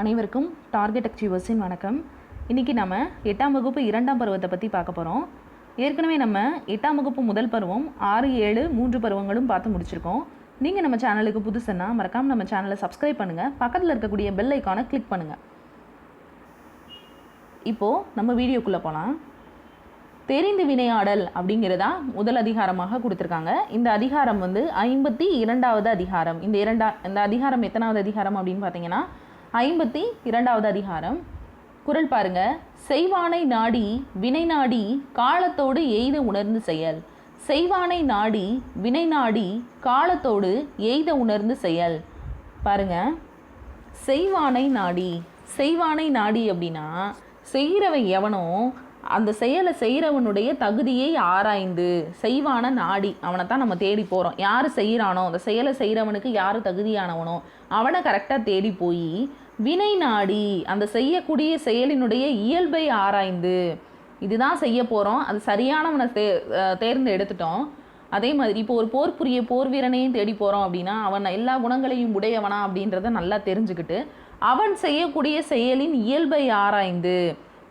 அனைவருக்கும் டார்கெட் அச்சீவர்ஸின் வணக்கம். இன்றைக்கி நம்ம எட்டாம் வகுப்பு இரண்டாம் பருவத்தை பற்றி பார்க்க போகிறோம் ஏற்கனவே நம்ம எட்டாம் வகுப்பு முதல் பருவம் ஆறு ஏழு மூன்று பருவங்களும் பார்த்து முடிச்சிருக்கோம். நீங்கள் நம்ம சேனலுக்கு புதுசுன்னா மறக்காமல் நம்ம சேனலை சப்ஸ்கிரைப் பண்ணுங்கள் பக்கத்தில் இருக்கக்கூடிய பெல் ஐக்கானை கிளிக் பண்ணுங்கள் இப்போது நம்ம வீடியோக்குள்ளே போகலாம் தெரிந்து வினையாடல் அப்படிங்கிறதா முதல் அதிகாரமாக கொடுத்துருக்காங்க. இந்த அதிகாரம் வந்து ஐம்பத்தி இரண்டாவது அதிகாரம். இந்த இரண்டா இந்த அதிகாரம் எத்தனாவது அதிகாரம் அப்படின்னு பார்த்தீங்கன்னா ஐம்பத்தி இரண்டாவது அதிகாரம். குரல் பாருங்க. செய்வானை நாடி வினை நாடி காலத்தோடு எய்த உணர்ந்து செயல். செய்வானை நாடி வினை நாடி காலத்தோடு எய்த உணர்ந்து செயல். பாருங்க. செய்வானை நாடி. செய்வானை நாடி அப்படின்னா செய்கிறவன் எவனோ அந்த செயலை செய்கிறவனுடைய தகுதியை ஆராய்ந்து செய்வான நாடி. அவனை தான் நம்ம தேடி போகிறோம் யார் செய்கிறானோ அந்த செயலை செய்கிறவனுக்கு யார் தகுதியானவனோ அவனை கரெக்டாக தேடி போய் வினை நாடி அந்த செய்யக்கூடிய செயலினுடைய இயல்பை ஆராய்ந்து இதுதான் செய்ய போகிறோம் அது சரியானவனை தே தேர்ந்து எடுத்துட்டோம். அதே மாதிரி இப்போ ஒரு போர் புரிய போர் வீரனையும் தேடி போகிறோம் அப்படின்னா அவன் எல்லா குணங்களையும் உடையவனா அப்படின்றத நல்லா தெரிஞ்சுக்கிட்டு அவன் செய்யக்கூடிய செயலின் இயல்பை ஆராய்ந்து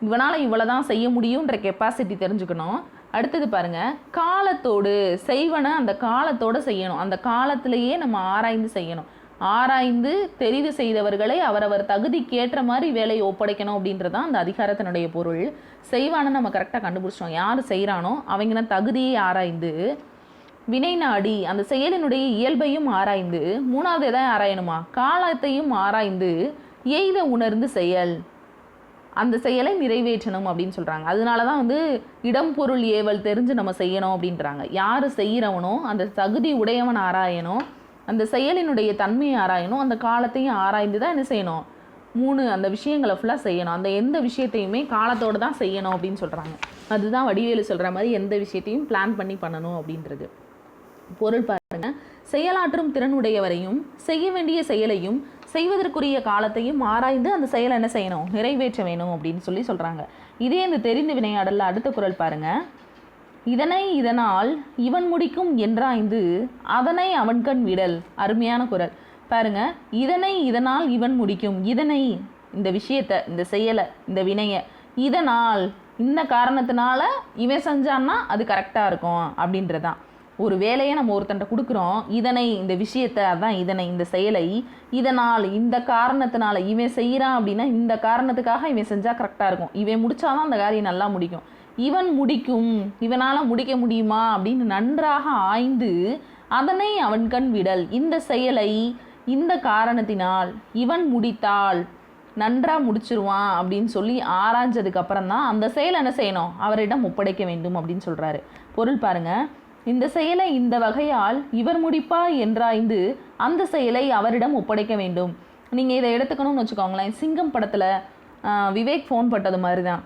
இவனால் இவ்வளோ தான் செய்ய முடியுன்ற கெப்பாசிட்டி தெரிஞ்சுக்கணும். அடுத்தது பாருங்க காலத்தோடு செய்வனை அந்த காலத்தோடு செய்யணும். அந்த காலத்திலேயே நம்ம ஆராய்ந்து செய்யணும். ஆராய்ந்து தெரிவு செய்தவர்களை அவரவர் தகுதிக்கேற்ற மாதிரி வேலையை ஒப்படைக்கணும் அப்படின்றது தான் அந்த அதிகாரத்தினுடைய பொருள். செய்வானை நம்ம கரெக்டாக கண்டுபிடிச்சோம் யார் செய்கிறானோ அவங்கள தகுதியை ஆராய்ந்து வினை நாடி அந்த செயலினுடைய இயல்பையும் ஆராய்ந்து மூணாவது எதை ஆராயணுமா? காலத்தையும் ஆராய்ந்து எய்த உணர்ந்து செயல். அந்த செயலை நிறைவேற்றணும் அப்படின்னு சொல்கிறாங்க அதனால தான் வந்து இடம் பொருள் ஏவல் தெரிஞ்சு நம்ம செய்யணும் அப்படின்றாங்க. யார் செய்கிறவனோ அந்த தகுதி உடையவன் ஆராயணும். அந்த செயலினுடைய தன்மையை ஆராயணும். அந்த காலத்தையும் ஆராய்ந்து தான் என்ன செய்யணும்? மூணு அந்த விஷயங்களை ஃபுல்லாக செய்யணும். அந்த எந்த விஷயத்தையுமே காலத்தோடு தான் செய்யணும் அப்படின்னு சொல்கிறாங்க அதுதான் வடிவேலு சொல்கிற மாதிரி எந்த விஷயத்தையும் பிளான் பண்ணி பண்ணணும் அப்படின்றது. பொருள் பாருங்கள் செயலாற்றும் திறனுடையவரையும் செய்ய வேண்டிய செயலையும் செய்வதற்குரிய காலத்தையும் ஆராய்ந்து அந்த செயலை என்ன செய்யணும்? நிறைவேற்ற வேணும் அப்படின்னு சொல்லி சொல்கிறாங்க இதே இந்த தெரிந்து வினையாடலில் அடுத்த குரல் பாருங்கள் இதனை இதனால் இவன் முடிக்கும் என்றாய்ந்து அதனை அவன் கண் விடல். அருமையான குரல். பாருங்க இதனை இதனால் இவன் முடிக்கும். இதனை இந்த விஷயத்தை இந்த செயலை இந்த வினையை இதனால் இந்த காரணத்தினால இவன் செஞ்சான்னா அது கரெக்டாக இருக்கும் அப்படின்றதான். ஒரு வேலையை நம்ம ஒருத்தன்ட்ட கொடுக்குறோம் இதனை இந்த விஷயத்தை அதான் இதனை இந்த செயலை இதனால் இந்த காரணத்தினால இவன் செய்கிறான் அப்படின்னா இந்த காரணத்துக்காக இவன் செஞ்சால் கரெக்டாக இருக்கும். இவன் முடிச்சாதான் அந்த காரியம் நல்லா முடிக்கும். இவன் முடிக்கும். இவனால் முடிக்க முடியுமா? அப்படின்னு நன்றாக ஆய்ந்து அதனை அவன் கண் விடல். இந்த செயலை இந்த காரணத்தினால் இவன் முடித்தால் நன்றாக முடிச்சிருவான் அப்படின்னு சொல்லி ஆராய்ஞ்சதுக்கு அப்புறம் தான் அந்த செயலை என்ன செய்யணும்? அவரிடம் ஒப்படைக்க வேண்டும் அப்படின்னு சொல்கிறாரு பொருள் பாருங்கள் இந்த செயலை இந்த வகையால் இவர் முடிப்பா என்றாய்ந்து அந்த செயலை அவரிடம் ஒப்படைக்க வேண்டும். நீங்கள் இதை எடுத்துக்கணும்னு வச்சுக்கோங்களேன். சிங்கம் படத்தில் விவேக் ஃபோன் பட்டது மாதிரி தான்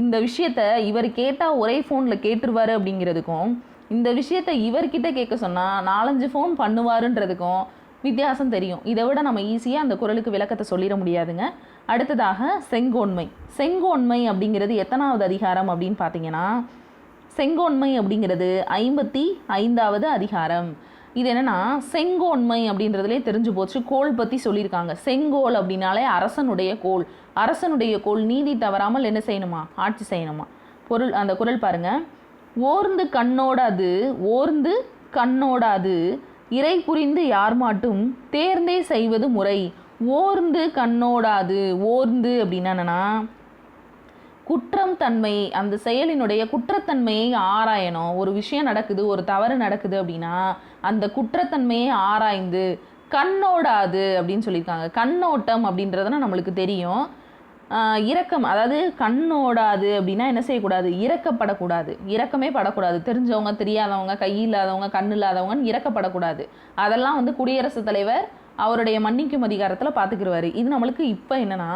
இந்த விஷயத்த இவர் கேட்டால் ஒரே ஃபோனில் கேட்டுருவாரு அப்படிங்கிறதுக்கும் இந்த விஷயத்த இவர்கிட்ட கேட்க சொன்னால் நாலஞ்சு ஃபோன் பண்ணுவாருன்றதுக்கும் வித்தியாசம் தெரியும். இதை விட நம்ம ஈஸியாக அந்த குரலுக்கு விளக்கத்தை சொல்லிட முடியாதுங்க. அடுத்ததாக செங்கோன்மை. செங்கோன்மை அப்படிங்கிறது எத்தனாவது அதிகாரம் அப்படின்னு பார்த்தீங்கன்னா செங்கோன்மை அப்படிங்கிறது ஐம்பத்தி ஐந்தாவது அதிகாரம். இது என்னென்னா செங்கோன்மை அப்படின்றதுலே தெரிஞ்சு போச்சு. கோல் பற்றி சொல்லியிருக்காங்க. செங்கோல் அப்படின்னாலே அரசனுடைய கோல். அரசனுடைய கோல் நீதி தவறாமல் என்ன செய்யணுமா? ஆட்சி செய்யணுமா? பொருள் அந்த குரல் பாருங்க. ஓர்ந்து கண்ணோடாது ஓர்ந்து கண்ணோடாது இறை புரிந்து யார் மாட்டும் தேர்ந்தே செய்வது முறை. ஓர்ந்து கண்ணோடாது ஓர்ந்து அப்படின்னா என்னென்னா குற்றம் தன்மை அந்த செயலினுடைய குற்றத்தன்மையை ஆராயணும். ஒரு விஷயம் நடக்குது ஒரு தவறு நடக்குது அப்படின்னா அந்த குற்றத்தன்மையை ஆராய்ந்து கண்ணோடாது அப்படின்னு சொல்லியிருக்காங்க. கண்ணோட்டம் அப்படின்றதுனா நம்மளுக்கு தெரியும். இரக்கம் அதாவது கண்ணோடாது அப்படின்னா என்ன செய்யக்கூடாது? இறக்கப்படக்கூடாது இறக்கமே படக்கூடாது. தெரிஞ்சவங்க தெரியாதவங்க கை இல்லாதவங்க கண் இல்லாதவங்கன்னு இறக்கப்படக்கூடாது அதெல்லாம் வந்து குடியரசுத் தலைவர் அவருடைய மன்னிக்கும் அதிகாரத்தில் பார்த்துக்கிடுவார் இது நம்மளுக்கு இப்போ என்னென்னா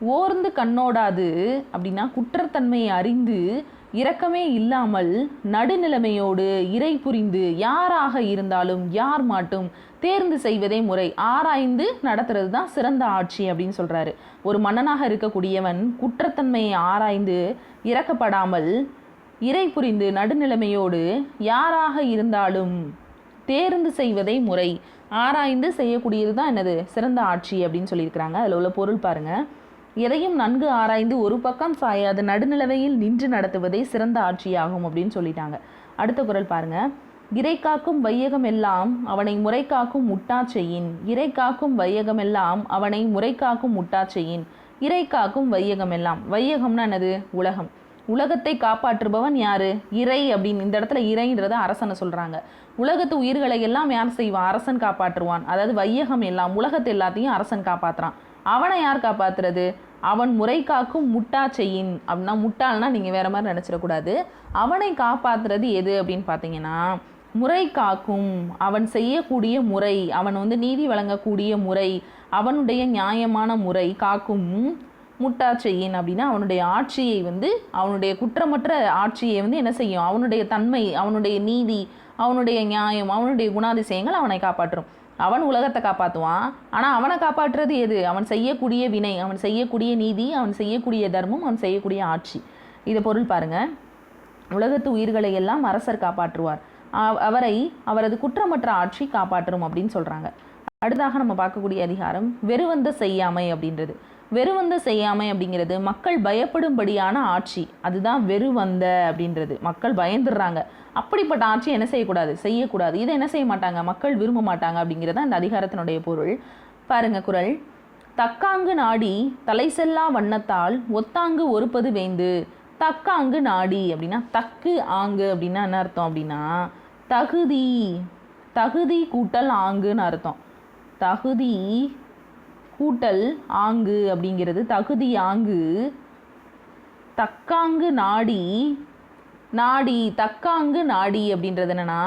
ஓர்ந்து கண்ணோடாது அப்படின்னா குற்றத்தன்மையை அறிந்து இரக்கமே இல்லாமல் நடுநிலைமையோடு இறை புரிந்து யாராக இருந்தாலும் யார் மாட்டும் தேர்ந்து செய்வதே முறை. ஆராய்ந்து நடத்துறது தான் சிறந்த ஆட்சி அப்படின்னு சொல்கிறாரு ஒரு மன்னனாக இருக்கக்கூடியவன் குற்றத்தன்மையை ஆராய்ந்து இறக்கப்படாமல் இறை புரிந்து நடுநிலைமையோடு யாராக இருந்தாலும் தேர்ந்து செய்வதே முறை. ஆராய்ந்து செய்யக்கூடியது தான் என்னது? சிறந்த ஆட்சி அப்படின்னு சொல்லியிருக்கிறாங்க. அதில் உள்ள பொருள் பாருங்கள் எதையும் நன்கு ஆராய்ந்து ஒரு பக்கம் சாயாது நடுநிலவையில் நின்று நடத்துவதே சிறந்த ஆட்சியாகும் அப்படின்னு சொல்லிட்டாங்க. அடுத்த குரல் பாருங்க. இறை காக்கும் வையகம் எல்லாம் அவனை முறை காக்கும் முட்டா செய்யின் இறை காக்கும் வையகம் எல்லாம் அவனை முறை காக்கும் முட்டா செய்யின் இறை காக்கும் வையகம் எல்லாம். வையகம்னா என்னது? உலகம். உலகத்தை காப்பாற்றுபவன் யாரு? இறை அப்படின்னு இந்த இடத்துல இறைன்றத அரசனை சொல்றாங்க. உலகத்து உயிர்களை எல்லாம் யார் செய்வான் அரசன் காப்பாற்றுவான். அதாவது வையகம் எல்லாம் உலகத்தை எல்லாத்தையும் அரசன் காப்பாற்றுறான் அவனை யார் காப்பாத்துறது? அவன் முறை காக்கும் முட்டா செய்யின் அப்படின்னா முட்டாள்னா நீங்கள் வேறு மாதிரி நினச்சிடக்கூடாது. அவனை காப்பாத்துறது எது அப்படின்னு பார்த்தீங்கன்னா முறை காக்கும் அவன் செய்யக்கூடிய முறை அவன் வந்து நீதி வழங்கக்கூடிய முறை அவனுடைய நியாயமான முறை காக்கும் முட்டா செய்யின் அப்படின்னா அவனுடைய ஆட்சியை வந்து அவனுடைய குற்றமற்ற ஆட்சியை வந்து என்ன செய்யும்? அவனுடைய தன்மை அவனுடைய நீதி அவனுடைய நியாயம் அவனுடைய குணாதிசயங்கள் அவனை காப்பாற்றும். அவன் உலகத்தை காப்பாற்றுவான் ஆனால் அவனை காப்பாற்றுறது எது? அவன் செய்யக்கூடிய வினை அவன் செய்யக்கூடிய நீதி அவன் செய்யக்கூடிய தர்மம் அவன் செய்யக்கூடிய ஆட்சி. இதை பொருள் பாருங்க. உலகத்து உயிர்களை எல்லாம் அரசர் காப்பாற்றுவார். அவரை அவரது குற்றமற்ற ஆட்சி காப்பாற்றும் அப்படின்னு சொல்றாங்க. அடுத்தாக நம்ம பார்க்கக்கூடிய அதிகாரம் வெறுவந்த செய்யாமை அப்படின்றது. வெறுவந்த செய்யாமை அப்படிங்கிறது மக்கள் பயப்படும்படியான ஆட்சி. அதுதான் வெறுவந்த அப்படின்றது. மக்கள் பயந்துடுறாங்க. அப்படிப்பட்ட ஆட்சி என்ன செய்யக்கூடாது? செய்யக்கூடாது. இதை என்ன செய்ய மாட்டாங்க? மக்கள் விரும்ப மாட்டாங்க அப்படிங்கிறது அந்த அதிகாரத்தினுடைய பொருள். பாருங்க குரல். தக்காங்கு நாடி தலை செல்லா வண்ணத்தால் ஒத்தாங்கு ஒருப்பது வேந்து. தக்காங்கு நாடி அப்படின்னா தக்கு ஆங்கு அப்படின்னா என்ன அர்த்தம் அப்படின்னா தகுதி. தகுதி கூட்டல் ஆங்குன்னு அர்த்தம். தகுதி கூட்டல் ஆங்கு அப்படிங்கிறது தகுதி ஆங்கு. தக்காங்கு நாடி நாடி தக்காங்கு நாடி அப்படின்றது என்னென்னா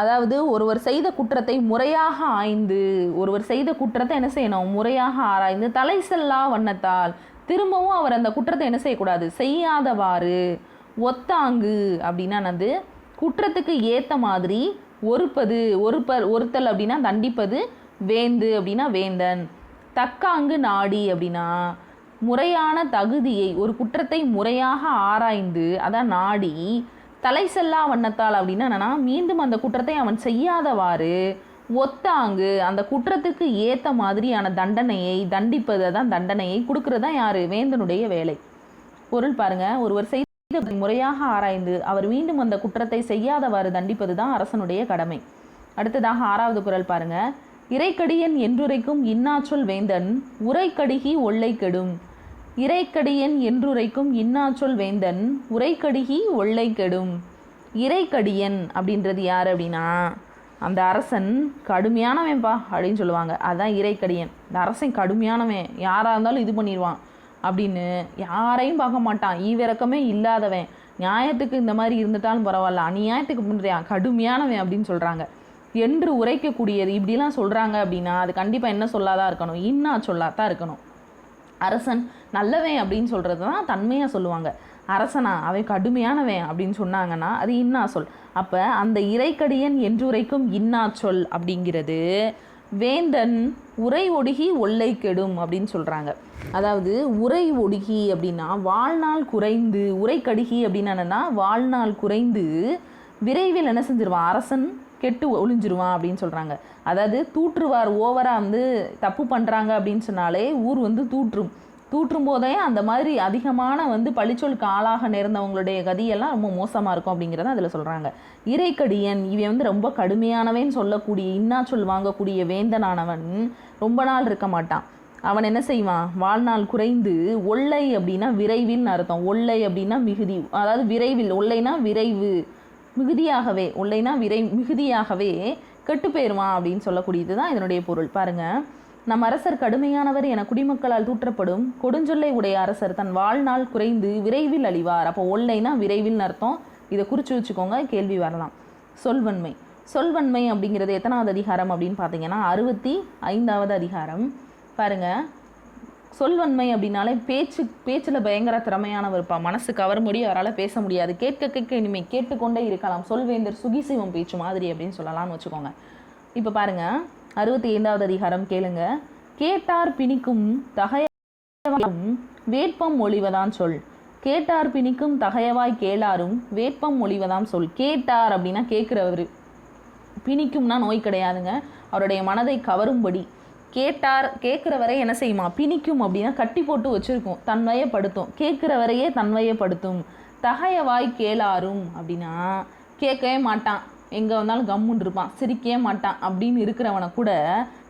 அதாவது ஒருவர் செய்த குற்றத்தை முறையாக ஆய்ந்து ஒருவர் செய்த குற்றத்தை என்ன செய்யணும்? முறையாக ஆராய்ந்து தலை செல்லா வண்ணத்தால் திரும்பவும் அவர் அந்த குற்றத்தை என்ன செய்யக்கூடாது? செய்யாதவாறு. ஒத்தாங்கு அப்படின்னா என்னது? குற்றத்துக்கு ஏற்ற மாதிரி ஒருப்பது ஒருப்பர் ஒருத்தல் அப்படின்னா தண்டிப்பது வேந்து அப்படின்னா வேந்தன் தக்காங்கு நாடி அப்படின்னா முறையான தகுதியை ஒரு குற்றத்தை முறையாக ஆராய்ந்து அதான் நாடி தலை செல்லா வண்ணத்தால் அப்படின்னா என்னன்னா மீண்டும் அந்த குற்றத்தை அவன் செய்யாதவாறு ஒத்தாங்கு அந்த குற்றத்துக்கு ஏற்ற மாதிரியான தண்டனையை தண்டிப்பது தான் தண்டனையை கொடுக்கறது தான் யாரு? வேந்தனுடைய வேலை. பொருள் பாருங்க ஒருவர் செய்த முறையாக ஆராய்ந்து அவர் மீண்டும் அந்த குற்றத்தை செய்யாதவாறு தண்டிப்பது தான் அரசனுடைய கடமை. அடுத்ததாக ஆறாவது குரல் பாருங்கள் இறைக்கடியன் என்றுரைக்கும் இன்னாச்சொல் வேந்தன் உரைக்கடிகி ஒல்லை கெடும் இறைக்கடியன் என்றுரைக்கும் இன்னாச்சொல் வேந்தன் உரைக்கடிகி ஒல்லை கெடும் இறைக்கடியன் அப்படின்றது யார் அப்படின்னா அந்த அரசன் கடுமையானவன்ப்பா அப்படின்னு சொல்லுவாங்க. அதுதான் இறைக்கடியன். இந்த அரசன் கடுமையானவன். யாராக இருந்தாலும் இது பண்ணிடுவான் அப்படின்னு யாரையும் பார்க்க மாட்டான். ஈவிறக்கமே இல்லாதவன். நியாயத்துக்கு இந்த மாதிரி இருந்துட்டாலும் பரவாயில்ல. அநியாயத்துக்கு பண்ணுறியா கடுமையானவன் அப்படின்னு சொல்கிறாங்க என்று உரைக்கக்கூடியது. இப்படிலாம் சொல்கிறாங்க அப்படின்னா அது கண்டிப்பாக என்ன சொல்லாதான் இருக்கணும்? இன்னா சொல்லாதான் இருக்கணும்? அரசன் நல்லவன் அப்படின்னு சொல்கிறது தான் தன்மையாக சொல்லுவாங்க. அரசனா அவன் கடுமையானவன் அப்படின்னு சொன்னாங்கன்னா அது இன்னா சொல். அப்போ அந்த இறைக்கடியன் என்று உரைக்கும் இன்னா சொல் அப்படிங்கிறது வேந்தன் உரை ஒடுகி ஒல்லை கெடும் அப்படின்னு சொல்கிறாங்க அதாவது உரை ஒடுகி அப்படின்னா வாழ்நாள் குறைந்து உரை கடுகி அப்படின்னா என்னன்னா வாழ்நாள் குறைந்து விரைவில் என்ன செஞ்சிருவான்? அரசன் கெட்டு ஒளிஞ்சிருவான் அப்படின்னு சொல்கிறாங்க அதாவது தூற்றுவார் ஓவராக வந்து தப்பு பண்ணுறாங்க அப்படின்னு சொன்னாலே ஊர் வந்து தூற்றும். தூற்றும் போதே அந்த மாதிரி அதிகமான வந்து பழிச்சொலுக்கு ஆளாக நேர்ந்தவங்களுடைய கதியெல்லாம் ரொம்ப மோசமாக இருக்கும் அப்படிங்கிறத அதில் சொல்கிறாங்க இறைக்கடியன் இவன் வந்து ரொம்ப கடுமையானவன் சொல்லக்கூடிய இன்னாச்சொல் வாங்கக்கூடிய வேந்தனானவன் ரொம்ப நாள் இருக்க மாட்டான். அவன் என்ன செய்வான்? வாழ்நாள் குறைந்து ஒல்லை அப்படின்னா விரைவில் அர்த்தம். ஒல்லை அப்படின்னா மிகுதி. அதாவது விரைவில் ஒல்லைனா விரைவு. மிகுதியாகவே ஒல்லைனா விரை மிகுதியாகவே கெட்டு போயிருவான் அப்படின்னு சொல்லக்கூடியது தான் இதனுடைய பொருள். பாருங்க நம் அரசர் கடுமையானவர் என குடிமக்களால் தூற்றப்படும். கொடுஞ்சொல்லை உடைய அரசர் தன் வாழ்நாள் குறைந்து விரைவில் அழிவார். அப்போ ஒல்லைனா விரைவில் அர்த்தம். இதை குறித்து வச்சுக்கோங்க கேள்வி வரலாம். சொல்வன்மை. சொல்வன்மை அப்படிங்கிறது எத்தனாவது அதிகாரம் அப்படின்னு பார்த்தீங்கன்னா அறுபத்தி ஐந்தாவது அதிகாரம். பாருங்கள் சொல்வன்மை அப்படின்னாலே பேச்சு பேச்சில் பயங்கர திறமையானவர் இருப்பான் மனசு கவரும்படி அவரால் பேச முடியாது. கேட்க கேட்க இனிமே கேட்டுக்கொண்டே இருக்கலாம். சொல்வேந்தர் சுகிசிவம் பேச்சு மாதிரி அப்படின்னு சொல்லலாம்னு வச்சுக்கோங்க. இப்போ பாருங்க. அறுபத்தி ஐந்தாவது அதிகாரம் கேளுங்க. கேட்டார் பிணிக்கும் தகையும் வேட்பம் ஒளிவதான் சொல். கேட்டார் பிணிக்கும் தகையவாய் கேளாரும் வேட்பம் ஒளிவதாம் சொல். கேட்டார் அப்படின்னா கேட்குறவர். பிணிக்கும்னா நோய் கிடையாதுங்க. அவருடைய மனதை கவரும்படி. கேட்டார் கேட்குற வரை என்ன செய்யுமா? பிணிக்கும் அப்படின்னா கட்டி போட்டு வச்சுருக்கும். தன்மையப்படுத்தும் கேட்குற வரையே தகைய வாய் கேளாரும் அப்படின்னா கேட்கவே மாட்டான். எங்கே வந்தாலும் கம்முன்னு இருப்பான் சிரிக்கவே மாட்டான் அப்படின்னு இருக்கிறவனை கூட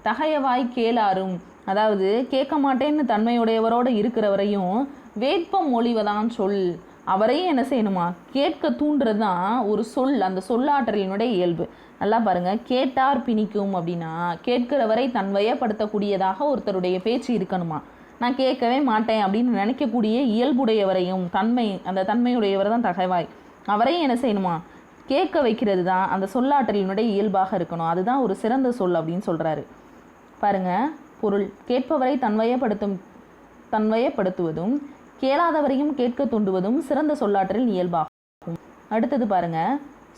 தகைய வாய் கேளாரும். அதாவது கேட்க மாட்டேன்னு தன்மையுடையவரோடு இருக்கிறவரையும் வேட்பம் மொழிவதான் சொல். அவரையும் என்ன செய்யணுமா? கேட்க தூண்டுறது தான் ஒரு சொல் அந்த சொல்லாற்றலினுடைய இயல்பு. நல்லா பாருங்க. கேட்டார் பிணிக்கும் அப்படின்னா கேட்கிறவரை தன்வயப்படுத்தக்கூடியதாக ஒருத்தருடைய பேச்சு இருக்கணுமா? நான் கேட்கவே மாட்டேன் அப்படின்னு நினைக்கக்கூடிய இயல்புடையவரையும் தன்மை அந்த தன்மையுடையவர் தான் தகைவாய். அவரையும் என்ன செய்யணுமா? கேட்க வைக்கிறது தான் அந்த சொல்லாற்றலினுடைய இயல்பாக இருக்கணும். அதுதான் ஒரு சிறந்த சொல் அப்படின்னு சொல்கிறாரு பாருங்க. பொருள். கேட்பவரை தன்வயப்படுத்தும் தன்வயப்படுத்துவதும் கேளாதவரையும் கேட்க தூண்டுவதும் சிறந்த சொல்லாற்றலின் இயல்பாகும். அடுத்தது பாருங்க.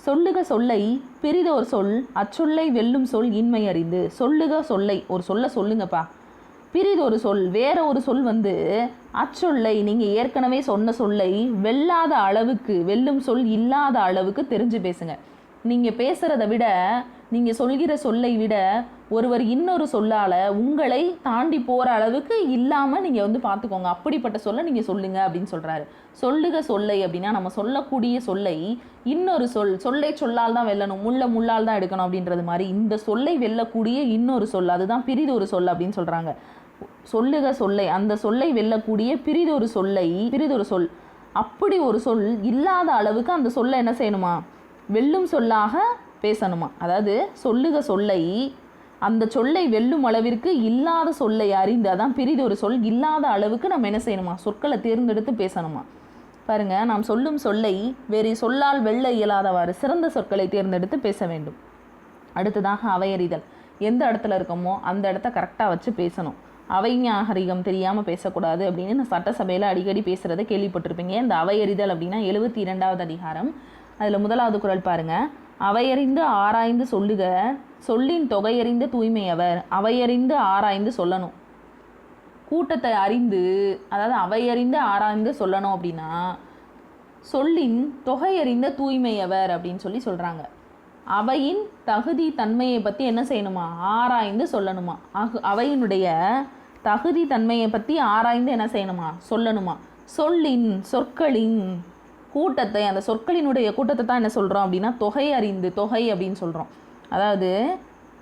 சொல்லுக சொல்லை பிரிதோர் சொல் அச்சொல்லை வெல்லும் சொல் இன்மை அறிந்து. சொல்லுக சொல்லை ஒரு சொல்ல சொல்லுங்கப்பா. பிரிதொரு சொல் வேற ஒரு சொல் வந்து அச்சொல்லை நீங்கள் ஏற்கனவே சொன்ன சொல்லை வெல்லாத அளவுக்கு வெல்லும் சொல் இல்லாத அளவுக்கு தெரிஞ்சு பேசுங்க. நீங்கள் பேசுகிறத விட நீங்கள் சொல்கிற சொல்லை விட ஒருவர் இன்னொரு சொல்லால் உங்களை தாண்டி போகிற அளவுக்கு இல்லாமல் நீங்கள் வந்து பார்த்துக்கோங்க. அப்படிப்பட்ட சொல்லை நீங்கள் சொல்லுங்க அப்படின்னு சொல்கிறாரு சொல்லுக சொல்லை அப்படின்னா நம்ம சொல்லக்கூடிய சொல்லை இன்னொரு சொல் சொல்லை சொல்லால் தான் வெல்லணும் முள்ள முள்ளால் தான் எடுக்கணும் அப்படின்றது மாதிரி இந்த சொல்லை வெல்லக்கூடிய இன்னொரு சொல் அதுதான் பிரிதொரு சொல் அப்படின்னு சொல்கிறாங்க சொல்லுக சொல்லை அந்த சொல்லை வெல்லக்கூடிய பிரிதொரு சொல்லை பிரிதொரு சொல். அப்படி ஒரு சொல் இல்லாத அளவுக்கு அந்த சொல்லை என்ன செய்யணுமா? வெல்லும் சொல்லாக பேசணுமா? அதாவது சொல்லுக சொல்லை. அந்த சொல்லை வெல்லும் அளவிற்கு இல்லாத சொல்லை அறிந்து அதான் பிரிதொரு சொல் இல்லாத அளவுக்கு நம்ம என்ன செய்யணுமா? சொற்களை தேர்ந்தெடுத்து பேசணுமா? பாருங்க நாம் சொல்லும் சொல்லை வேறு சொல்லால் வெல்ல இயலாதவாறு சிறந்த சொற்களை தேர்ந்தெடுத்து பேச வேண்டும். அடுத்ததாக அவையறிதல் எந்த இடத்துல இருக்கோமோ அந்த இடத்த கரெக்டாக வச்சு பேசணும். அவைஞாகரிகம் தெரியாமல் பேசக்கூடாது அப்படின்னு நான் சட்டசபையில் அடிக்கடி பேசுகிறத கேள்விப்பட்டிருப்பீங்க. இந்த அவையறிதல் அப்படின்னா எழுபத்தி இரண்டாவது அதிகாரம். அதில் முதலாவது குரல் பாருங்கள் அவையறிந்து ஆராய்ந்து சொல்லுக சொல்லின் தொகையறிந்த தூய்மையவர் அவையறிந்து ஆராய்ந்து சொல்லணும். கூட்டத்தை அறிந்து அதாவது அவையறிந்து ஆராய்ந்து சொல்லணும் அப்படின்னா சொல்லின் தொகையறிந்த தூய்மையவர் அப்படின்னு சொல்லி சொல்கிறாங்க அவையின் தகுதி தன்மையை பற்றி என்ன செய்யணுமா? ஆராய்ந்து சொல்லணுமா? அகு அவையினுடைய தகுதி தன்மையை பற்றி ஆராய்ந்து என்ன செய்யணுமா? சொல்லணுமா? சொல்லின் சொற்களின் கூட்டத்தை அந்த சொற்களினுடைய கூட்டத்தை தான் என்ன சொல்கிறோம் அப்படின்னா தொகை அறிந்து தொகை அப்படின்னு சொல்கிறோம் அதாவது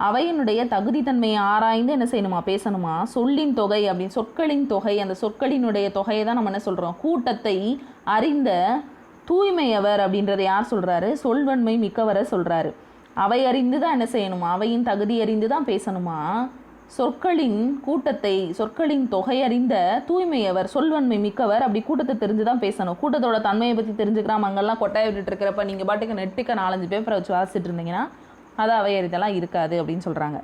அவையினுடைய தகுதித்தன்மையை ஆராய்ந்து என்ன செய்யணுமா பேசணுமா? சொல்லின் தொகை அப்படின்னு சொற்களின் தொகை அந்த சொற்களினுடைய தொகையை தான் நம்ம என்ன சொல்கிறோம் கூட்டத்தை அறிந்த தூய்மையவர் அப்படின்றத யார் சொல்கிறாரு சொல்வன்மை மிக்கவரை சொல்கிறாரு அவை அறிந்து தான் என்ன செய்யணுமா? அவையின் தகுதி அறிந்து தான் பேசணுமா? சொற்களின் கூட்டத்தை சொற்களின் தொகை அறிந்த தூய்மையவர் சொல்வன்மை மிக்கவர் அப்படி கூட்டத்தை தெரிஞ்சு தான் பேசணும். கூட்டத்தோட தன்மையை பற்றி தெரிஞ்சுக்கிறாம அங்கெல்லாம் கொட்டாய விட்டுட்டு இருக்கிறப்ப நீங்கள் பாட்டுக்கு நெட்டுக்க நாலஞ்சு பேப்பரை வச்சு வாசிட்டு இருந்தீங்கன்னா அது அவையறிதெல்லாம் இருக்காது அப்படின்னு சொல்கிறாங்க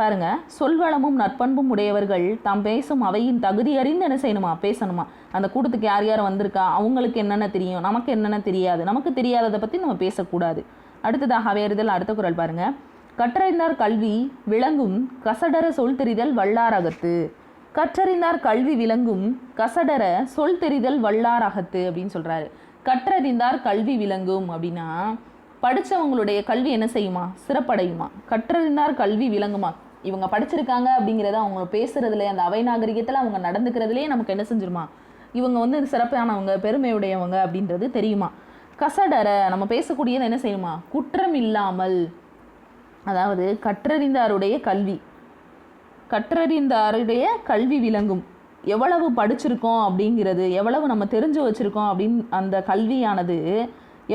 பாருங்க சொல்வளமும் நற்பண்பும் உடையவர்கள் தாம் பேசும் அவையின் தகுதி அறிந்து என்ன செய்யணுமா? பேசணுமா? அந்த கூட்டத்துக்கு யார் யார் வந்திருக்கா? அவங்களுக்கு என்னென்ன தெரியும்? நமக்கு என்னென்ன தெரியாது? நமக்கு தெரியாததை பற்றி நம்ம பேசக்கூடாது. அடுத்ததாக அவையறிதல் அடுத்த குரல் பாருங்கள் கற்றறிந்தார் கல்வி விளங்கும் கசடர சொல் தெரிதல் வல்லாரகத்து. கற்றறிந்தார் கல்வி விளங்கும் கசடர சொல் தெரிதல் வல்லாரகத்து அப்படின்னு சொல்கிறாரு கற்றறிந்தார் கல்வி விளங்கும் அப்படின்னா படித்தவங்களுடைய கல்வி என்ன செய்யுமா? சிறப்படையுமா? கற்றறிந்தார் கல்வி விளங்குமா? இவங்க படிச்சிருக்காங்க அப்படிங்கிறத அவங்க பேசுறதுல அந்த அவை நாகரிகத்தில் அவங்க நடந்துக்கிறதுலேயே நமக்கு என்ன செஞ்சிருமா? இவங்க வந்து சிறப்பானவங்க பெருமையுடையவங்க அப்படின்றது தெரியுமா? கசடர நம்ம பேசக்கூடியது என்ன செய்யுமா? குற்றம் இல்லாமல் அதாவது கற்றறிந்தாருடைய கல்வி. கற்றறிந்தாருடைய கல்வி விளங்கும். எவ்வளவு படிச்சிருக்கோம் அப்படிங்கிறது எவ்வளவு நம்ம தெரிஞ்சு வச்சுருக்கோம் அப்படின்னு அந்த கல்வியானது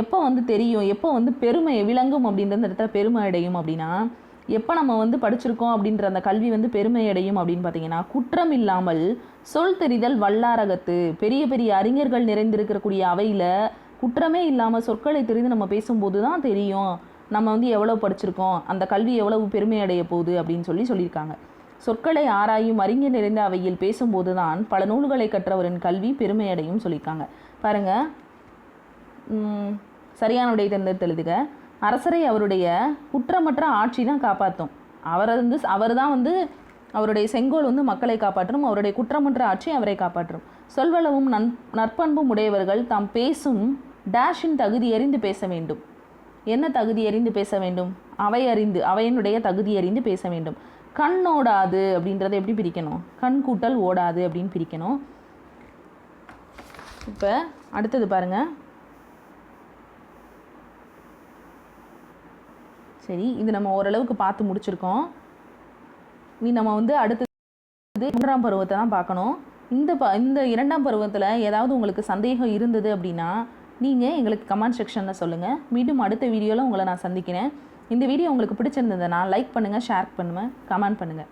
எப்போ வந்து தெரியும் எப்போ வந்து பெருமை விளங்கும் அப்படின்ற அந்த இடத்துல பெருமை அடையும் அப்படின்னா எப்போ நம்ம வந்து படிச்சிருக்கோம் அப்படின்ற அந்த கல்வி வந்து பெருமை அடையும் அப்படின்னு பார்த்தீங்கன்னா குற்றம் இல்லாமல் சொல் தெரிதல் வல்லாரகத்து பெரிய பெரிய அறிஞர்கள் நிறைந்திருக்கக்கூடிய அவையில் குற்றமே இல்லாமல் சொற்களை தெரிந்து நம்ம பேசும்போது தான் தெரியும். நம்ம வந்து எவ்வளோ படிச்சிருக்கோம் அந்த கல்வி எவ்வளவு பெருமை அடைய போகுது அப்படின்னு சொல்லி சொல்லியிருக்காங்க. சொற்களை ஆராயும் அறிஞர் நிறைந்த அவையில் பேசும்போது தான் பல நூல்களை கற்றவரின் கல்வி பெருமை அடையும் சொல்லியிருக்காங்க. பாருங்க. சரியான உடைய தேர்ந்தெடுத்து எழுதுக. அரசரை அவருடைய குற்றமற்ற ஆட்சி தான் காப்பாற்றும். அவரை வந்து அவர் தான் வந்து அவருடைய செங்கோல் வந்து மக்களை காப்பாற்றும். அவருடைய குற்றமற்ற ஆட்சி அவரை காப்பாற்றும். சொல்வளவும் நன் நற்பண்பும் உடையவர்கள் தாம் பேசும் டேஷின் தகுதி அறிந்து பேச வேண்டும். என்ன தகுதி அறிந்து பேச வேண்டும்? அவை அறிந்து அவையினுடைய தகுதி அறிந்து பேச வேண்டும். கண் ஓடாது அப்படின்றத எப்படி பிரிக்கணும்? கண் கூட்டல் ஓடாது அப்படின்னு பிரிக்கணும். இப்போ அடுத்தது பாருங்க. சரி இது நம்ம ஓரளவுக்கு பார்த்து முடிச்சிருக்கோம். இனி நம்ம வந்து அடுத்தது மூன்றாம் பருவத்தை தான் பார்க்கணும். இந்த ப இந்த இரண்டாம் பருவத்தில் ஏதாவது உங்களுக்கு சந்தேகம் இருந்தது அப்படின்னா நீங்கள் எங்களுக்கு கமெண்ட் செக்ஷனில் சொல்லுங்கள் மீண்டும் அடுத்த வீடியோவில் உங்களை நான் சந்திக்கிறேன். இந்த வீடியோ உங்களுக்கு பிடிச்சிருந்ததுன்னா லைக் பண்ணுங்கள் ஷேர் பண்ணுங்கள் கமெண்ட் பண்ணுங்கள்